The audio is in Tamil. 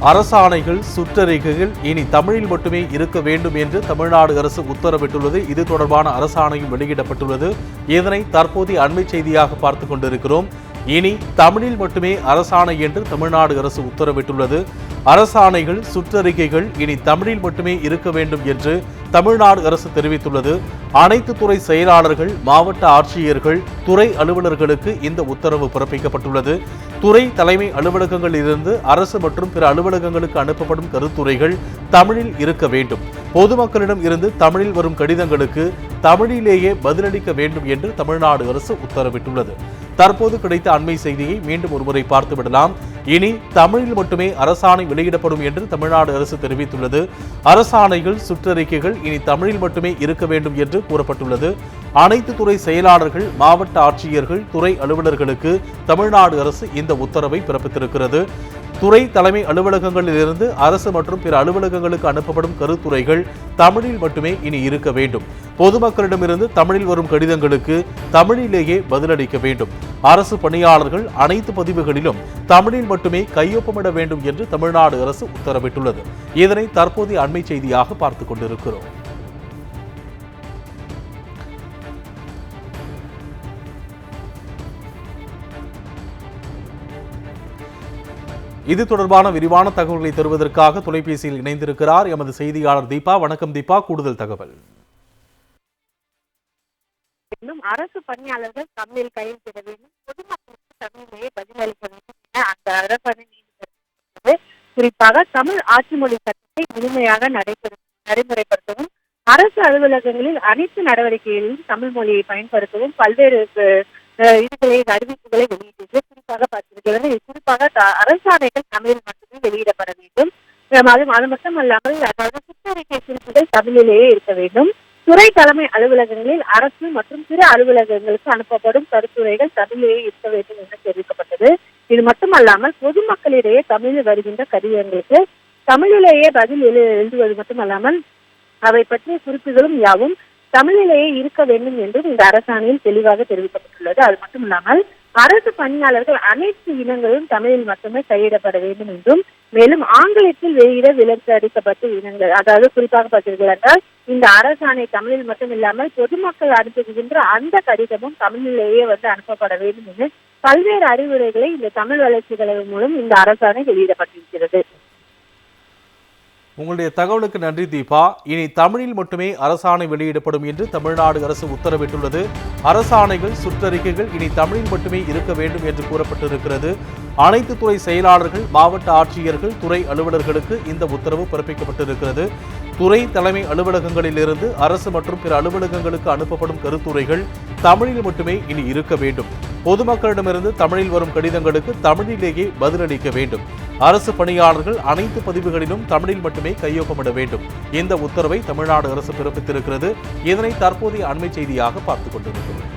அரசாணைகள் சுற்றறிக்கைகள் இனி தமிழில் மட்டுமே இருக்க வேண்டும் என்று தமிழ்நாடு அரசு உத்தரவிட்டுள்ளது. இது தொடர்பான அரசாணையும் வெளியிடப்பட்டுள்ளது. இதனை தற்போதைய அண்மை செய்தியாக பார்த்து கொண்டிருக்கிறோம். இனி தமிழில் மட்டுமே அரசாணை என்று தமிழ்நாடு அரசு உத்தரவிட்டுள்ளது. அரசாணைகள் சுற்றறிக்கைகள் இனி தமிழில் மட்டுமே இருக்க வேண்டும் என்று தமிழ்நாடு அரசு தெரிவித்துள்ளது. அனைத்து துறை செயலாளர்கள் மாவட்ட ஆட்சியர்கள் துறை அலுவலர்களுக்கு இந்த உத்தரவு பிறப்பிக்கப்பட்டுள்ளது. துறை தலைமை அலுவலகங்களிலிருந்து அரசு மற்றும் பிற அலுவலகங்களுக்கு அனுப்பப்படும் கருத்துரைகள் தமிழில் இருக்க வேண்டும். பொதுமக்களிடம் இருந்து தமிழில் வரும் கடிதங்களுக்கு தமிழிலேயே பதிலளிக்க வேண்டும் என்று தமிழ்நாடு அரசு உத்தரவிட்டுள்ளது. தற்போது கிடைத்த அண்மை செய்தியை மீண்டும் ஒருமுறை பார்த்துவிடலாம். இனி தமிழில் மட்டுமே அரசாணை வெளியிடப்படும் என்று தமிழ்நாடு அரசு தெரிவித்துள்ளது. அரசாணைகள் சுற்றறிக்கைகள் இனி தமிழில் மட்டுமே இருக்க வேண்டும் என்று கூறப்பட்டுள்ளது. அனைத்து துறை செயலாளர்கள் மாவட்ட ஆட்சியர்கள் துறை அலுவலர்களுக்கு தமிழ்நாடு அரசு இந்த உத்தரவை பிறப்பித்திருக்கிறது. துறை தலைமை அலுவலகங்களிலிருந்து அரசு மற்றும் பிற அலுவலகங்களுக்கு அனுப்பப்படும் கருத்துரைகள் தமிழில் மட்டுமே இனி இருக்க வேண்டும். பொதுமக்களிடமிருந்து தமிழில் வரும் கடிதங்களுக்கு தமிழிலேயே பதிலளிக்க வேண்டும். அரசு பணியாளர்கள் அனைத்து பதிவுகளிலும் தமிழில் மட்டுமே கையொப்பமிட வேண்டும் என்று தமிழ்நாடு அரசு உத்தரவிட்டுள்ளது. இதனை தற்போதைய அண்மை செய்தியாக பார்த்துக் கொண்டிருக்கிறோம். இது தொடர்பான விரிவான தகவல்களை தருவதற்காக தொலைபேசியில் இணைந்திருக்கிறார் எமது செய்தியாளர் தீபா. வணக்கம் தீபா. கூடுதல் தகவல். வேண்டும் அரசு பணியாளர்கள் தமிழில் கையெழுத்திட வேண்டும். பொதுமக்களுக்கு தமிழிலேயே பதிலளிக்க வேண்டும் என அந்த அரசாணை நீடித்திருக்கிறது குறிப்பாக தமிழ் ஆட்சி மொழி சட்டத்தை முழுமையாக நடைபெறு நடைமுறைப்படுத்தவும் அரசு அலுவலகங்களில் அனைத்து நடவடிக்கைகளிலும் தமிழ் மொழியை பயன்படுத்தவும் பல்வேறு இதுகளை அறிவிப்புகளை வெளியிட்டது குறிப்பாக பார்த்திருக்கிறது. குறிப்பாக அரசாணைகள் தமிழில் மட்டுமே வெளியிடப்பட வேண்டும். அது அது மட்டுமல்லாமல் அதாவது சுற்றறிக்கை குறிப்புகள் தமிழிலேயே இருக்க வேண்டும். துறை தலைமை அலுவலகங்களில் அரசு மற்றும் பிற அலுவலகங்களுக்கு அனுப்பப்படும் கருத்துரைகள் தமிழிலேயே இருக்க வேண்டும் என்று தெரிவிக்கப்பட்டது. இது மட்டுமல்லாமல் பொதுமக்களிடையே தமிழில் வருகின்ற கடிதங்களுக்கு தமிழிலேயே பதில் எழு- எழுதுவது மட்டுமல்லாமல் அவை பற்றிய குறிப்புகளும் யாவும் தமிழிலேயே இருக்க வேண்டும் என்றும் இந்த அரசாணையில் தெளிவாக தெரிவிக்கப்பட்டுள்ளது. அது மட்டுமில்லாமல் அரசு பணியாளர்கள் அனைத்து இனங்களும் தமிழில் மட்டுமே கையிடப்பட வேண்டும் என்றும் மேலும் ஆங்கிலத்தில் வெளியிட விலக்கு அளிக்கப்பட்ட இனங்கள் அதாவது குறிப்பாக பார்த்தீர்கள் என்றால் இந்த அரசாணை தமிழில் மட்டும் இல்லாமல் பொதுமக்கள் அனுப்புகின்ற அந்த கடிதமும் தமிழிலேயே வந்து அனுப்பப்பட வேண்டும் என பல்வேறு அறிவுரைகளை இந்த தமிழ் வளர்ச்சி கழகம் மூலம் இந்த அரசாணை வெளியிடப்பட்டிருக்கிறது. உங்களுடைய தகவலுக்கு நன்றி தீபா. இனி தமிழில் மட்டுமே அரசாணை வெளியிடப்படும் என்று தமிழ்நாடு அரசு உத்தரவிட்டுள்ளது. அரசாணைகள் சுற்றறிக்கைகள் இனி தமிழில் மட்டுமே இருக்க வேண்டும் என்று கூறப்பட்டிருக்கிறது. அனைத்து துறை செயலாளர்கள் மாவட்ட ஆட்சியர்கள் துறை அலுவலர்களுக்கு இந்த உத்தரவு பிறப்பிக்கப்பட்டிருக்கிறது. துறை தலைமை அலுவலகங்களிலிருந்து அரசு மற்றும் பிற அலுவலகங்களுக்கு அனுப்பப்படும் கருத்துரைகள் தமிழில் மட்டுமே இனி இருக்க வேண்டும். பொதுமக்களிடமிருந்து தமிழில் வரும் கடிதங்களுக்கு தமிழிலேயே பதிலளிக்க வேண்டும். அரசு பணியாளர்கள் அனைத்து பதிவுகளிலும் தமிழில் மட்டுமே கையொப்பமிட வேண்டும். இந்த உத்தரவை தமிழ்நாடு அரசு பிறப்பித்திருக்கிறது. இதனை தற்போதைய அண்மை செய்தியாக பார்த்துக் கொண்டிருக்கிறது